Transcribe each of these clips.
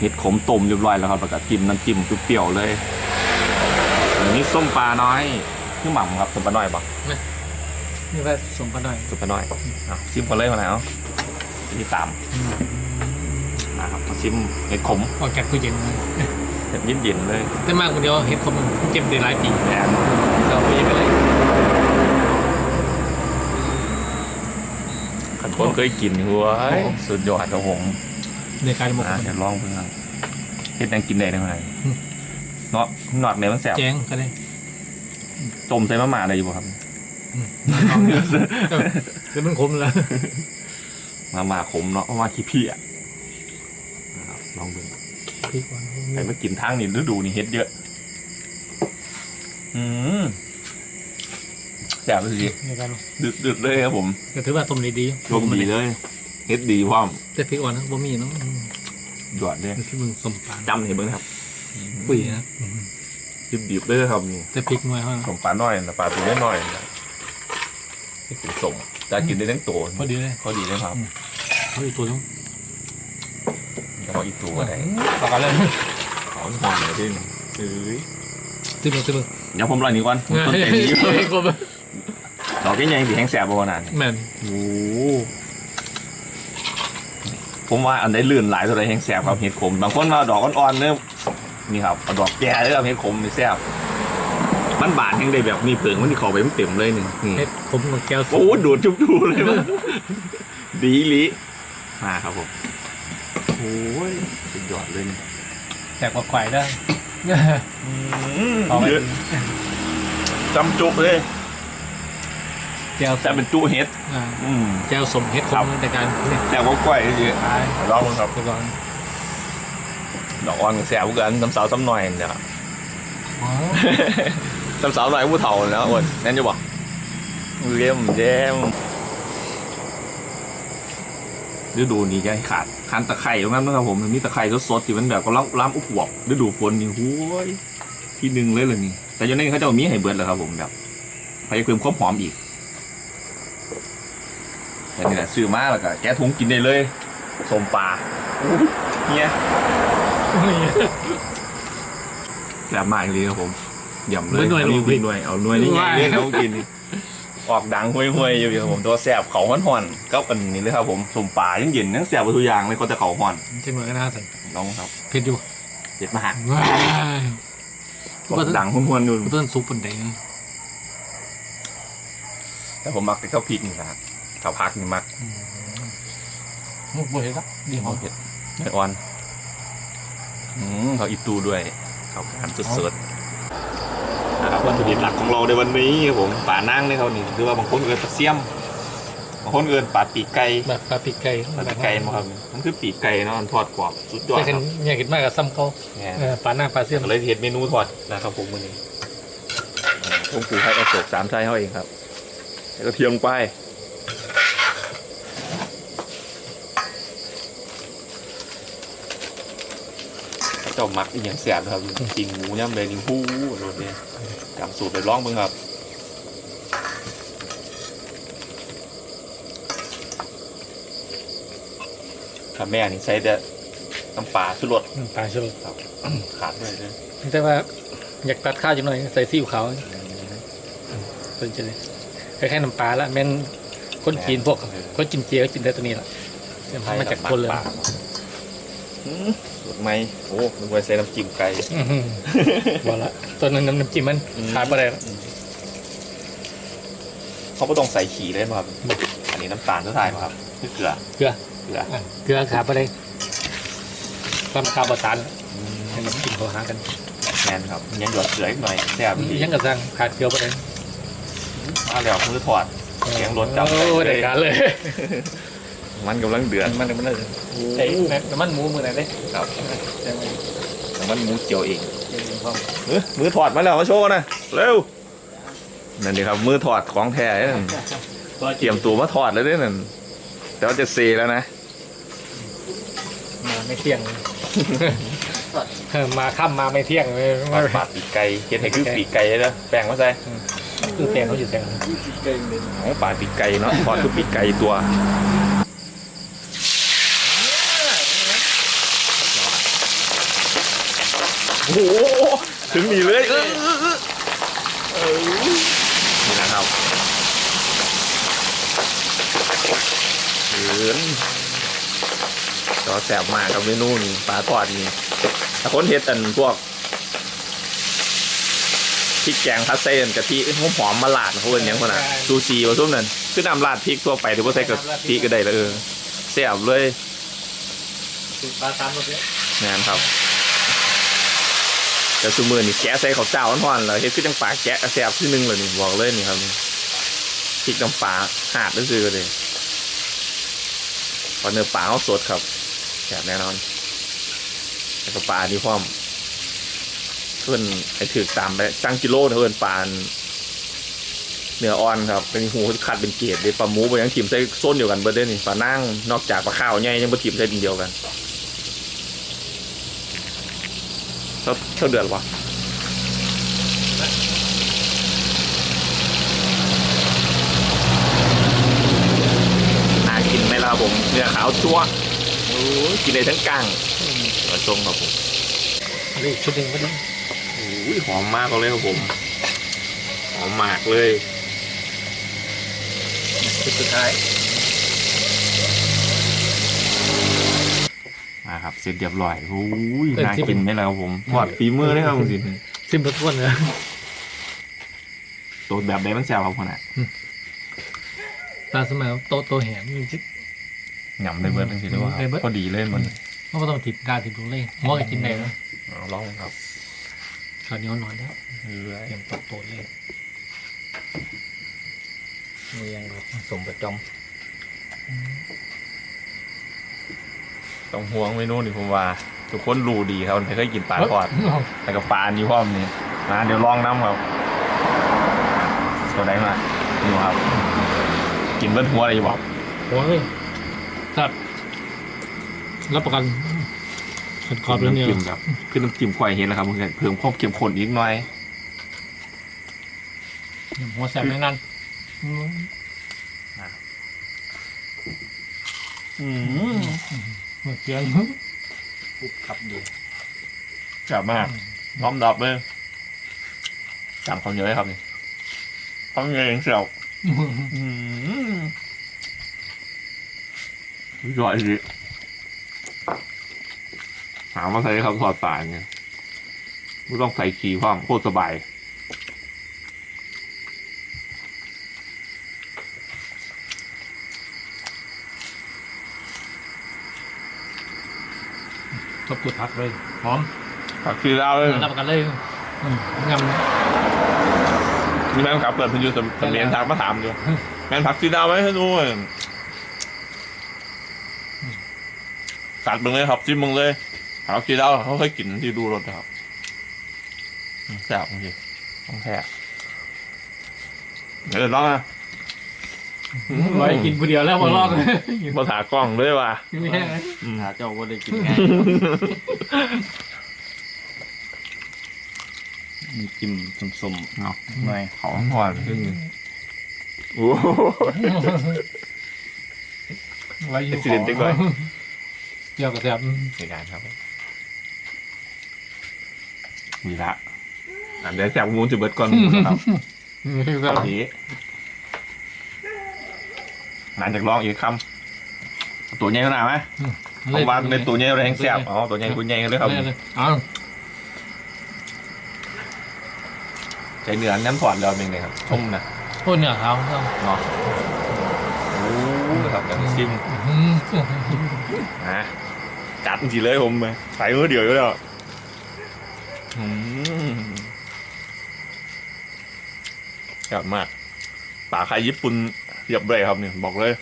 เห็ดขมต้มเรียบร้อยแล้วครับแล้วก็จิ้มน้ำจิ้มเปรี้ยวๆเลยอันนี้ส้มปลาน้อยคือหม่ำครับส้มปลาน้อยปะนี่ว่าสมกันหน่อยส้มปลาน้อยเอาชิมกันเลยมาแล้วที่ตามนะครับมาชิมเห็ดขมออกจากตู้เย็นเห็ดเย็นๆเลย แต่มากกว่าเดียวเห็ดคมมันเจ็บได้หลายปีแอนเราไปยังไงเลยขันคนเคยกินหัวเอ้ยสุดยอดครับผม ในการหมกอะเดี๋ยวลองเพื่อนเห็ดยังกินได้ทั้งไงอืมเนาะหนอดเนี่ยมันแสบแจ้งก็ได้ต้มใส่มะม่าได้อยู่ป่ะครับแล้วมันคมแล้วมาม่าขมเนาะมาม่าขี้เพี้ยนะครับลองดูพี่ก่อนใครมากินทางนี่ฤดูนี่เห็ดเยอะ อืมแสบเลยสิในการดึกดึกๆเลยครับผมก็ถือว่าต้มดีดีรวมดีเลย เฮ็ดดีพร้อม แต่พริกอ่อนนะบ่มีเนาะหยอดเลยที่มึงสมปานจำเห็นเบิ้งครับปุ๋ยนะดิบดิบๆเลยครับนี่แต่พริกน้อยเท่าสมปลาน้อยนะปลาตัวน้อยๆนะให้กินสมจะกินได้ทั้งตัวพอดีเลยเขาดีเลยครับเฮ้ยตัวนู้นจะเอาอีกตัวก็ได้ต่อกันเลยขอหอมเลยดิเอ้ยตึ้งตึ้งเดี๋ยวผมรอนี้ก่อนผมต้นเต็มที่เฮ้ยคมดอกแค่ยังสีแห้งแสบบ่ขนาดนี้แม่นโอ้ ผมว่าอันได้ลื่นหลายตัวใดแห้งแสบครับเห็ดขมบางคนมาเอาดอกอ่อนๆเนี่ยนี่ครับเอาดอกแก่เลยครับเห็ดขมนี่แสบมันบานแห้งได้แบบมีเผิงมันที่เข้าไปมันเต็มเลยหนึ่งนี่เห็ดขมกับแก้วโอ้ดูดจุบดูเลยมันดีลิมาครับผมโอ้ยสุดยอดเลยนี่แสบกว่าไข่ได้อืมเอาไป เยอะจำจุเลย แก้วแต่เป็นจุเห็ดอ่าอืมแก้วสมเห็ดขครับมในการเนี่ยแต่ว่าก้อยเยอะตายลองดูครับไปก่อนดอกอ่อนกับแสบกันซ้ำสาวซ้ำหน่อยเนี่ยอ๋อซ้ำสาวหน่อยผู้เฒ่าแล้วอ้วนแน่นอยู่บ่เยี่ยมเยี่ยมฤดูนี้จะขาดคันตะไคร่ตรงนั้นนะครับผมมันมีตะไคร่สดๆที่มันแบบก็ล้ำล้ำอุบวบฤดูฝนนี่ห้วยที่หนึ่งเลยเลยนี่แต่อยังนี้เขาจะเอามีให้เบิร์ดแล้วครับผมแบบพยายามเพิ่มความหอมอีก แต่นี่แหละซื้อมาแล้วก็แกะถุงกินได้เลยสมปลาอู้เฮียแซ่บมากเลยครับผมย่ำเลยหน่วยเอาลนี่งวิ่งหน่วยเอาหน่วยนี่ไงว้ายเล่นเขากินนี่ออกดังห้วยๆอยู่ครับผมตัวแซ่บเขาห่อนๆก็อันนี้เลยครับผมสมป่ายังเย็นยังแซ่บกว่าทุกอย่างเลยเขาจะเขาห่อนใช่เหมือนกันนะสันลองครับเผ็ดอยู่เจ็ดมาหักว้ายออกดังห้วนๆอยู่ต้นซุปปันแดงแต่ผมมักแต่ข้าวพริกนี่นะครับ ข้าวพักนี่มักมุกบวยครับดีหอเอามเผ็ดไม่อ่อนอืมเขาอีตูด้วยเขาการสุดๆนะครับวัตถุดิบหลักของเราในวันนี้ครับผมป่านั่งนี่เขานี่หรือว่าบางคนเอินปลาเสี่ยมบางคนเอินปลาปีกไก่แบบปลาปีกไก่ปลาไก่มาครับมันคือปีกไก่เนาะมันทอดกรอบสุดยอดแต่คกันรับอยากกินมากกับซ้ำเขาเนี่ยเออปลาหน้าปลาเสี่ยมก็เลยเห็ดเมนูทอดนะครับผมวันนี้ผมปลูกให้อโศกสามไส้เขาเองครับแล้วก็เทียมลงไป เจ้ามักอีกอย่างเสียบนะครับจริงหมูย่ำเลยนี่หู้โรดเนี่ยจำสูตรไปลองเบิ่งครับถ้าแม่นี่ใส่แต่น้ำปลาสุรสปลาชลครับขาดด้วยเลยแต่ว่าอยากตัดข้าวจังหน่อยใส่ซีอิ๊วขาวสนใจเลยคล้ายๆน้ำปลาละแม่นคนจีนพวกคนจีนเจียก็กินได้ตัวนี้แหละมาจากคนเลยอืม สูตรไหมโอ้นึกว่าใส่น้ำจิ้มไก่อื้อหือบอกละตัวนั้นน้ำจิ้มมันอืมขาดไปเลยเขาก็ต้องใส่ขี่เลยป่ะครับ อันนี้น้ำตาลเท่าไหร่ครับคือเกลือ เกลือ เกลืออะเกลือขาดไปเลยความขาวประสานให้น้ำจิ้มเขาหากันแมนครับยังหยดเกลืออีกหน่อยแซ่บดียังกระซังขาดเกลือไปเลยมาแล้วมือถอดเสียงรถจับโอ้ยได้การเลย มันกำลังเดือดมันมันไอ้น้ำมันหมูมือไหนเลยครับแต่มันหมูเจียวเองเอ้ยมือถอดมาแล้วมาโชว์หนะเร็วนั่นดีครับมือถอดของแท้นั่นเตรียมตัวมาถอดเลยเด้อนั่นแต่ว่าจะเซแล้วนะมาไม่เที่ยงมาค่ำมาไม่เที่ยงเลยปาดปาดปีกไก่เฮ็ดให้คือปีกไก่เลยนะแป้งมาใส่คือแตงเขาอยู่แตงโอ้ปาดปีกไก่เนาะทอดคือปีกไก่ตัว โอ้โหถึงนี่เลยเออเออเออเออนี่นะครับเหินจอแสบมากกับเมนูนี่ปลาทอดนี่ถ้าคนเฮ็ดอันพวกพริกแกงพัสเซนกะทิหอมหอมๆมาลาดเขาเป็นหยังคนน่ะซูซีผสมนั่นคือน้ำราดพริกทั่วไปหรือว่าใส่กะทิก็ได้แล้วเออแซ่บเลยสูตรปลาตามรสเนี่ยแม่นครับ แต่ซูมือนี่แกะใส่ข้าวเจ้าอ่อนๆเลยเฮ็ดคือจังปลาแกะแซ่บที่นึงเลยนี่บอกเลยนี่ครับพริกน้ำปลาหาดนั่นคือเลยเพอเนื้อปลาเขาสดครับแซ่บแน่นอนแล้วก็ปลาที่พร้อมเพื่อนไอ้ถือตามไปจังกิโลเพื่อนปลาเนื้ออ่อนครับเป็นหูขัดเป็นเกล็ดเลยปลาหมูไปยังทีมใส่ส้นเดียวกันเบิดเด้นี่ปลานั่งนอกจากปลาข้าวใหญ่ยังมาทีมใส่ดินเดียวกัน เท่าเท่าเดือนวะน่ากินไหมล่ะครับผมเนื้อขาวจั๊วะโอ้ยกินได้ทั้งกลางกระทรงครับผมอันนี้อีกชุดหนึ่งก็ดีโอ้ยหอมมากเลยครับผม หอมมากเลย ชุดสุดท้าย ครับ เสร็จเรียบร้อยโอ้ยน่ากินไหมล่ะครับผมทอดฝีมือเลยครับคุณสิซิมรสอ้วนนะตัวแบบไหนมันแซ่บครับคนน่ะปลาสมัยโตโตแหมมันจิ หยำได้เบิร์ดทั้งทีเลยว่าได้เบิด พอดีเลยมันมันก็ต้องติดกาติดตรงเล่หัวก็กินได้นะเอาลองครับตอนนี้นอนแล้วเฮ้ยเตรียมตกโตเลยมียังสมประจอม ต้องห่วงเมนูนี่ผมว่า ทุกคนรู้ดีครับไม่เคยกินปลาทอดแต่กับปลาอันนี้พ่อมนี่มาเดี๋ยวลองน้ำครับตัวไหนมาดูครับ กินเบิ้ลหัวอะไรอยู่บอกหัวเลยจัดรับประกันขัดขอบแล้วเนี่ยจิ้มแบบคือน้ำจิ้มควายเห็นแล้วครับเพื่อนเพิ่มความเข้มข้นอีกหน่อยหัวแสบแน่นอนอืม เมื่อกี้ปุ๊บขับดีจับมากน้อมดับเลยจำความเยอะเลยครับนี่ความเยอะยังเสียวอืมอร่อยดีหามาใส่ครับทอดปลาเนี่ยไม่ต้องใส่ขี้พ่อมโคตรสบาย ทบกุดพักเลยหอมผักชีลาวเลยรับประกันเลยอืมงามมีแม่ครับเปิดพันยูสมเมียนทางมาถามอยู่แม่นผักชีลาวไหมให้ดูหน่อยกัดมึงเลยครับจิ้มมึงเลยผักชีลาวเขาเคยกินที่ดูรถนะครับอืมแซ่บจริงต้องแท้เดี๋ยวลองนะ ไว้กินผู้เดียวแล้วมาลอกเลยมาถากล้องด้วยว่ะไม่แห้งเลยอืมหาเจ้าก็ได้กินง่ายมีจิ้มสมเนาะๆหน่อยเขาหอนขึ้นโอ้โหไว้อยู่ Accident ติ๊กไว้เกี่ยวกับแสบในการครับมีละอันเดี๋ยวแซ่บมูนจะเบิดก่อนครับครับ นี้ งานจากลองอีกคำตัวใหญ่ขนาดไหมผมว่าในตัวใหญ่แรงแซ่บอ๋อตัวใหญ่ตัวใหญ่เลยครับเลยเอาใจเนื้อน้ำถอดเราเป็นไงครับชุ่มนะพูดเนี่ยเขาเขาเนาะโอ้ครับแต่ซิมอืมนะจัดจริงๆเลยผมเลยใส่มือเดียวอยู่แล้วอืมแซ่บมากป่าไข่ญี่ปุ่น เหยียบเลยครับเนี่ยบอกเลย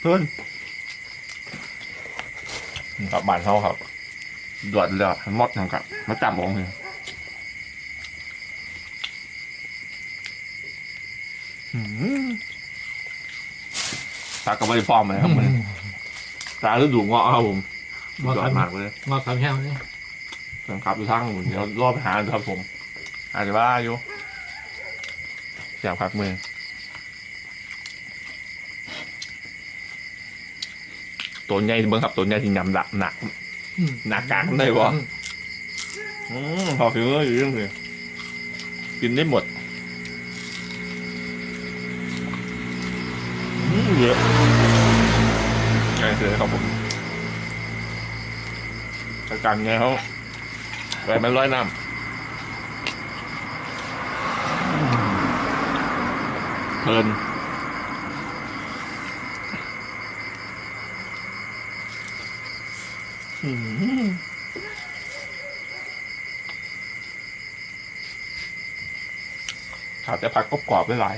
เพื่อนกับบานเขาครับดวดเลยมดนะครับมาจับมองเลยตากระบริฟอร์มเลยครับมันตาฤดูเงาะครับผมงอดวสาดมมากเลยงอสามแห้งเลยแฟนคลับอยู่ทั้งหมดเดี๋ยวรอไปหาดูครับผม อาจจะว่าอยู่อยากพักมือตัวใหญ่เบิ้งครับตัวใหญ่ที่ยำหนักหนักหนักกากได้บ่อืมพอฟิวเอร์อยู่เรื่องเลยกินได้หมดอืมเยอะใช่เลยครับผมอาการไงเขาไปมันร้อยน้ำ เพลินขาดแต่ผักกรอบๆไม่หลาย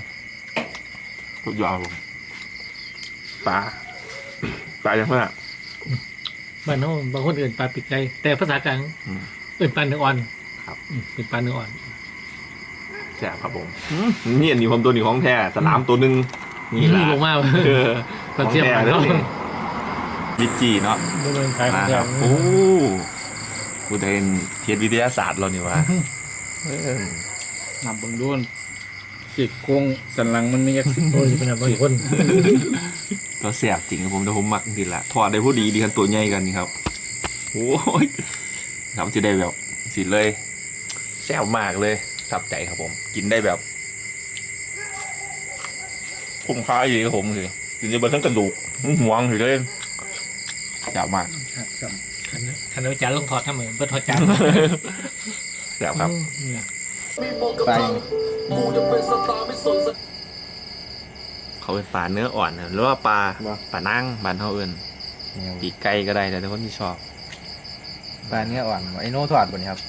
ทุกอยางผมปลาปลาอย่างเงี้ยบ้านเขาบางคนเอื่นปลาปีกไก่แต่ภาษากลางอืมเอื่นปลาเนื้ออ่อน ครับอืมเป็นปลาเนื้ออ่อน แซ่บครับผมนี่อันนี้ผมตัวนี้ของแท้สลามตัวหนึ่งนี่แหละลงมาเออตอนเทียบขกัอนงแท้เนาะเลยวิจีเนาะดูเป็นขายของมาแถควรับโอ้กูจะเป็นเทียนวิทยาศาสตร์เรานี่วะเออนับเบิ่งดูนสิโกงสันหลังมันมียักษ์โอ้ยเป็นแบบบางคนก็แซ่บจริงครับผมแต่ผมมักจริงๆละทอดได้ผู้ดีดีกันตัวใหญ่กันนี่ครับโอ้ยครับจะได้แบบสิเลยแซ่บมากเลย ทับใจครับผม กินได้แบบคุ้มค่าอีครับผมคือกินได้เบนทั้งกระดูกทั้งห่วงถือเลยแซ่บมากขันขันเอาจานลงทอดทำเหมือนเปิดทอดจานแซ่บครับ ไป เขาเป็นปลาเนื้ออ่อนนะหรือว่าปลาปลานั่งบานเขาเอินปีกไก่ก็ได้แต่คนที่ชอบปลาเนี้ยอ่อนไอโน่ทอดบ่นี่ครับ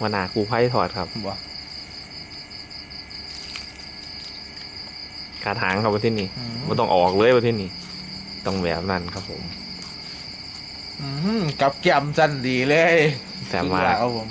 วานากูไพ่ถอดครับบ่ กาทางครับประเทศนี้ไม่ต้องออกเลยประเทศนี้ต้องแบบนั้นครับผมอืมกับแก้มจันดีเลยแซ่บมากครับผม